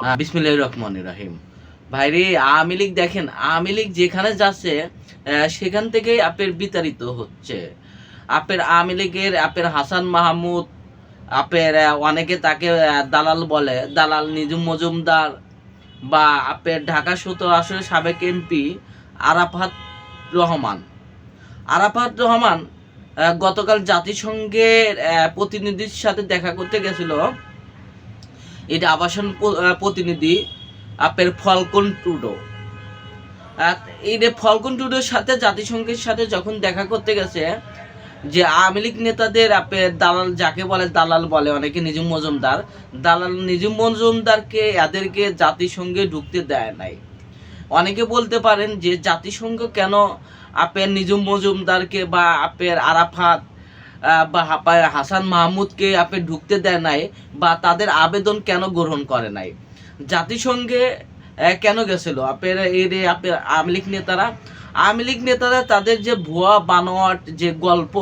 বিসমিল্লাহ রহমান রাহিম। ভাইরে, আওয়ামী লীগ দেখেন, আওয়ামী লীগ যেখানে যাচ্ছে সেখান থেকেই আপের বিতাড়িত হচ্ছে। আপের আওয়ামী লীগের, আপের হাসান মাহমুদ, আপের অনেকে তাকে দালাল বলে, দালাল নিজুম মজুমদার বা আপের ঢাকা সতেরো আসনের সাবেক এমপি আরাফাত রহমান। আরাফাত রহমান গতকাল জাতিসংঘের প্রতিনিধির সাথে দেখা করতে গেছিল। এটা আবাসন প্রতিনিধি, আপের ফলকন টুডো। এই ফলকন টুডোর সাথে জাতিসংঘের সাথে যখন দেখা করতে গেছে, যে আওয়ামী লীগ নেতাদের আপের দালাল যাকে বলে দালাল বলে, অনেকে নিজুম মজুমদার, দালাল নিজুম মজুমদারকে এদেরকে জাতিসংঘে ঢুকতে দেয় নাই। অনেকে বলতে পারেন যে জাতিসংঘ কেন আপের নিজুম মজুমদারকে বা আপের আরাফাত বা হাসান মাহমুদকে আপে ঢুকতে দেয় নাই বা তাদের আবেদন কেন গ্রহণ করে নাই? জাতিসংঘে কেন গেছিল? আপের এই যে আপের আওয়ামী লীগ নেতারা, আওয়ামী লীগ নেতারা তাদের যে ভুয়া বানোয়াট যে গল্প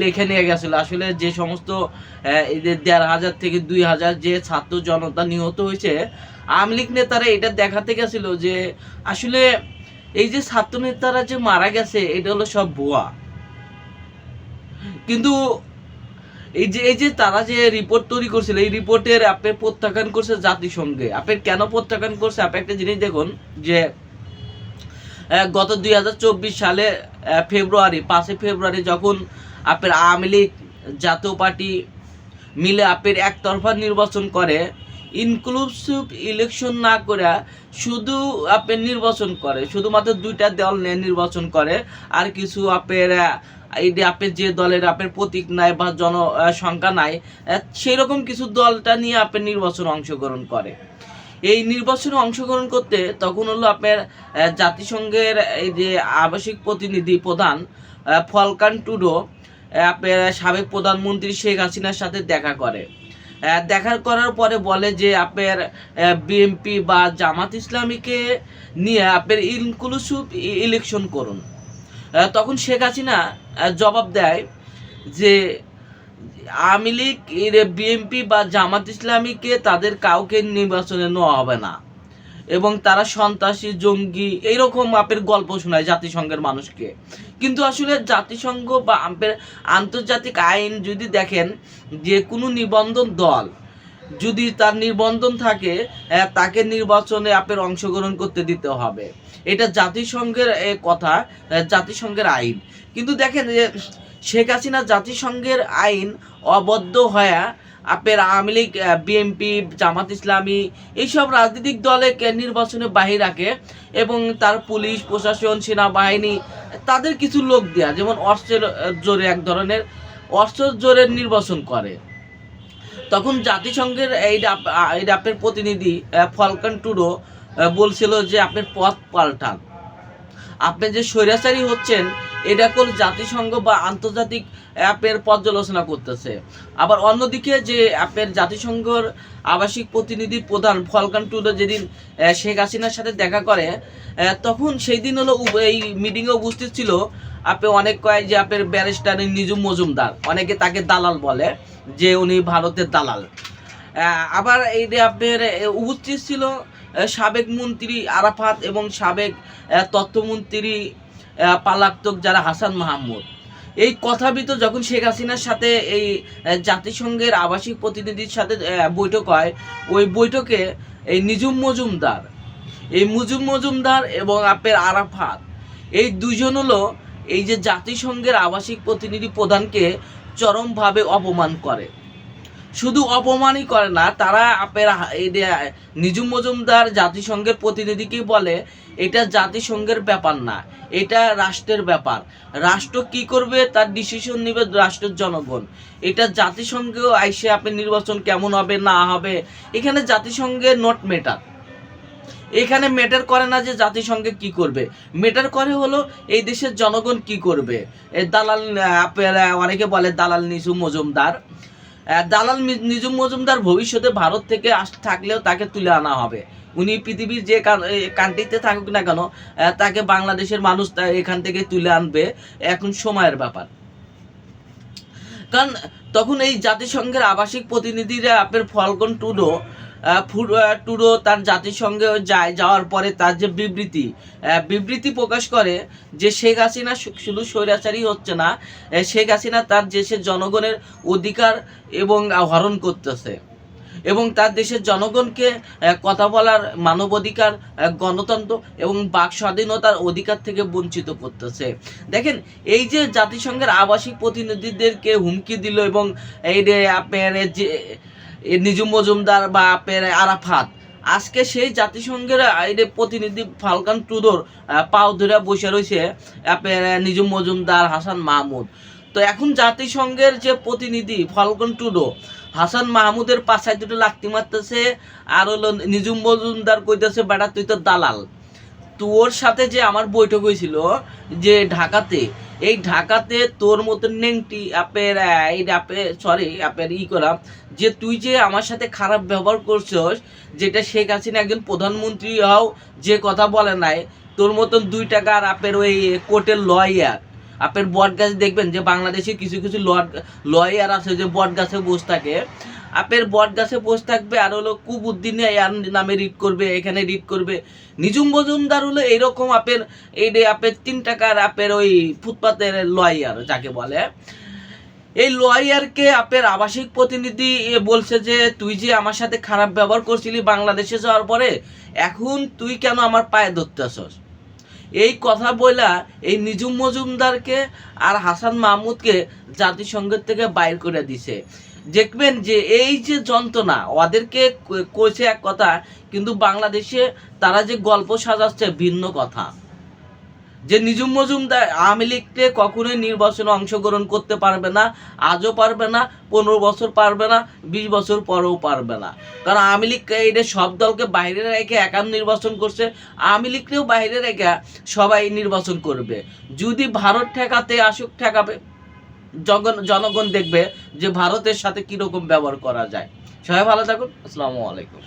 লিখে নিয়ে গেছিল। আসলে যে সমস্ত দেড় হাজার থেকে দুই হাজার যে ছাত্র জনতা নিহত হয়েছে, আওয়ামী লীগ নেতারা এটা দেখাতে গেছিল যে আসলে এই যে ছাত্র নেতারা যে মারা গেছে, এটা হলো সব ভুয়া। কিন্তু এই যে এই যে তারা যে রিপোর্ট তৈরি করছিল, এই রিপোর্টের আপনি প্রত্যাখ্যান করছে জাতিসংঘে। আপনি কেন প্রত্যাখ্যান করছে? আপনি একটা জিনিস দেখুন যে গত দুই হাজার চব্বিশ সালে ফেব্রুয়ারি, পাঁচই ফেব্রুয়ারি যখন আপনার আওয়ামী লীগ জাতীয় পার্টি মিলে আপের একতরফা নির্বাচন করে ইনক্লুসিভ ইলেকশন না করে শুধু আপের নির্বাচন করে শুধুমাত্র দুইটা দল নিয়ে নির্বাচন করে আর কিছু আপের এই যে আপের যে দলের আপের প্রতীক নাই বা জন আহ, সংখ্যা নাই আহ, সেরকম কিছু দলটা নিয়ে আপের নির্বাচনে অংশগ্রহণ করে। এই নির্বাচনে অংশগ্রহণ করতে তখন হলো আপনার জাতিসংঘের এই যে আবাসিক প্রতিনিধি প্রধান ফলকান টুডো আপনার সাবেক প্রধানমন্ত্রী শেখ হাসিনার সাথে দেখা করে। দেখা করার পরে বলে যে আপনার বিএনপি বা জামাত ইসলামীকে নিয়ে আপনার ইনক্লুসিভ ইলেকশন করুন। তখন শেখ হাসিনা জবাব দেয় যে আওয়ামী লীগ বিএনপি বা জামাত ইসলামীকে তাদের কাউকে নির্বাচনে নেওয়া হবে না। এবং তারা সন্ত্রাসী, জঙ্গি এইরকম আপের গল্প শোনায় জাতিসংঘের মানুষকে। কিন্তু আসলে জাতিসংঘ বা আপের আন্তর্জাতিক আইন যদি দেখেন যে কোনো নিবন্ধন দল যদি তার নিবন্ধন থাকে তাকে নির্বাচনে আপের অংশগ্রহণ করতে দিতে হবে। এটা জাতিসংঘের কথা জাতিসংঘের আইন। কিন্তু দেখেন যে শেখ হাসিনা জাতিসংঘের আইন অবদ্ধ হয়ে আপের আওয়ামী লীগ বিএনপি জামাত ইসলামী, এইসব রাজনৈতিক দলকে নির্বাচনে বাহির রাখে এবং তার পুলিশ, প্রশাসন, সেনাবাহিনী, তাদের কিছু লোক দেয়া, যেমন অস্ত্রের জোরে এক ধরনের, অস্ত্রের জোরে নির্বাচন করে। তখন জাতিসংঘের এই ডাপের প্রতিনিধি ফলকান টুডো বলছিল যে আপনার পথ পাল্টান। আপনি যে স্বৈরাচারী হচ্ছেন, এটা কোন জাতিসংঘ বা আন্তর্জাতিক অ্যাপের পর্যালোচনা করতেছে? আবার অন্যদিকে যে অ্যাপের জাতিসংঘর আবাসিক প্রতিনিধি প্রধান ফলকান টুডো যেদিন শেখ হাসিনার সাথে দেখা করে তখন সেই দিন হলো এই মিটিংয়ে উপস্থিত ছিল আপনি অনেক কয় যে আপনার ব্যারিস্টার নিজুম মজুমদার, অনেকে তাকে দালাল বলে যে উনি ভারতের দালাল। আবার এই যে আপনার উপস্থিত ছিল সাবেক মন্ত্রী আরাফাত এবং সাবেক তথ্যমন্ত্রী পালাক্তক যারা হাসান মাহমুদ। এই কথা যখন শেখ হাসিনার সাথে এই জাতিসংঘের আবাসিক প্রতিনিধির সাথে বৈঠক হয়, ওই বৈঠকে এই নিজুম মজুমদার, এই মুজুম মজুমদার এবং আপের আরাফাত, এই দুজন হলো এই যে জাতিসংঘের আবাসিক প্রতিনিধি প্রধানকে চরমভাবে অপমান করে। শুধু অপমানই করে না, তারা আপের নিজুম মজুমদার জাতিসংঘের প্রতিনিধিকে বলে, এটা জাতিসংঘের ব্যাপার না, এটা রাষ্ট্রের ব্যাপার। রাষ্ট্র কি করবে, তার ডিসিশন নেবে রাষ্ট্রের জনগণ। এটা জাতিসংঘেও আইসে আপনি নির্বাচন কেমন হবে, না হবে, এখানে জাতিসংঘে নট মেটার এখানে মেটার করে না যে জাতিসংঘে কি করবে। মেটার করে হলো এই দেশের জনগণ কি করবে। দালাল অনেকে বলে দালাল নিজুম মজুমদার। দালাল নিজুম মজুমদার ভবিষ্যতে ভারত থেকে আস থাকলেও তাকে তুলে আনা হবে। উনি পৃথিবীর যে কান্ট্রিতে থাকুক না কেন তাকে বাংলাদেশের মানুষ এখান থেকে তুলে আনবে এখন সময়ের ব্যাপার। কারণ তখন এই জাতিসংঘের আবাসিক প্রতিনিধিরা আপনার ফলকন, টুডো টুডো তার জাতিসংঘে যায়, যাওয়ার পরে তার যে বিবৃতি বিবৃতি প্রকাশ করে যে শেখ হাসিনা শুধু স্বৈরাচারী হচ্ছে না শেখ হাসিনা তার দেশের জনগণের অধিকার এবং হরণ করতেছে এবং তার দেশের জনগণকে কথা বলার মানবাধিকার গণতন্ত্র এবং বাক স্বাধীনতার অধিকার থেকে বঞ্চিত করতেছে। দেখেন, এই যে জাতিসংঘের আবাসিক প্রতিনিধিদেরকে হুমকি দিল এবং এই আপনার যে এ নিজুম মজুমদার বা আপনার আরাফাত। আজকে সেই জাতিসংঘের যে প্রতিনিধি ফালকান আহ, পাও ধরে বসে রয়েছে নিজুম মজুমদার হাসান মাহমুদ। তো এখন জাতিসংঘের যে প্রতিনিধি ফালকন টুডো হাসান মাহমুদের পাশায় দুটো লাত্তি মারতেছে আর হলো নিজুম মজুমদার কইতেছে বেটা তুই তো দালাল। তোর সাথে যে আমার বৈঠক হয়েছিল যে ঢাকাতে এই ঢাকাতে তোর মতন নেংটি আপের এই আপে সরি আপের ই করা যে তুই যে আমার সাথে খারাপ ব্যবহার করছস, যেটা শেখ হাসিনা একজন প্রধানমন্ত্রী হও, যে কথা বলে নাই, তোর মতন দুই টাকার আপের ওই কোর্টের লয়ার আপের বট গাছ দেখবেন যে বাংলাদেশে কিছু কিছু লয়ার আছে যে বট গাছে বসে থাকে আপের বট গাছে বসে থাকবে, আর হলো কুবুদ্দিনে এর নামে রিড করবে, এখানে রিড করবে। নিজুম মজুমদার হলো এইরকম আপের, এই আপের তিন টাকার আপের ওই ফুটপাতের লয়ার যাকে বলে। এই লয়ারকে আপের আবাসিক প্রতিনিধি বলছে যে, তুই যে আমার সাথে খারাপ ব্যবহার করছিলি বাংলাদেশে যাওয়ার পরে, এখন তুই কেন আমার পায়ে ধরতে ধরতেছস? এই কথা বইলা এই নিজুম মজুমদারকে আর হাসান মাহমুদকে জাতিসংঘের থেকে বাইর করে দিছে। দেখবেন যে এই যে যন্ত্রণা, ওদেরকে কইছে এক কথা, কিন্তু বাংলাদেশে তারা যে গল্প সাজাচ্ছে ভিন্ন কথা। যে নিজুম মজুমদার আওয়ামী লীগকে কখনোই নির্বাচনে অংশগ্রহণ করতে পারবে না, আজও পারবে না, পনেরো বছর পারবে না, বিশ বছর পরেও পারবে না। কারণ আওয়ামী লীগ এটা সব দলকে বাইরে রেখে একাম নির্বাচন করছে, আওয়ামী লীগকেও বাইরে রেখে সবাই নির্বাচন করবে। যদি ভারত ঠেকাতে, আসুক ঠেকাবে জনগণ দেখবে যে ভারতের সাথে কীরকম ব্যবহার করা যায়। সবাই ভালো থাকুন। আসসালামু আলাইকুম।